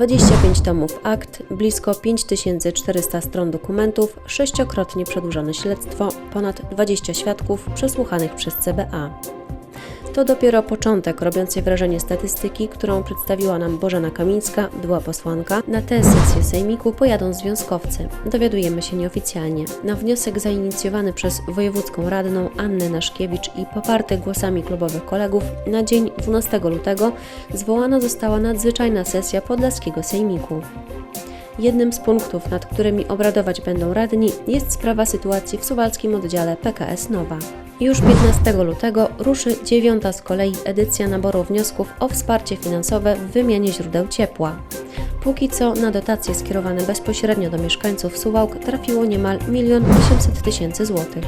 25 tomów akt, blisko 5400 stron dokumentów, sześciokrotnie przedłużone śledztwo, ponad 20 świadków przesłuchanych przez CBA. To dopiero początek robiącej wrażenie statystyki, którą przedstawiła nam Bożena Kamińska, była posłanka. Na tę sesję sejmiku pojadą związkowcy. Dowiadujemy się nieoficjalnie. Na wniosek zainicjowany przez wojewódzką radną Annę Naszkiewicz i poparty głosami klubowych kolegów na dzień 12 lutego zwołana została nadzwyczajna sesja Podlaskiego Sejmiku. Jednym z punktów, nad którymi obradować będą radni, jest sprawa sytuacji w suwalskim oddziale PKS Nowa. Już 15 lutego ruszy dziewiąta z kolei edycja naboru wniosków o wsparcie finansowe w wymianie źródeł ciepła. Póki co na dotacje skierowane bezpośrednio do mieszkańców Suwałk trafiło niemal 1 800 tysięcy złotych.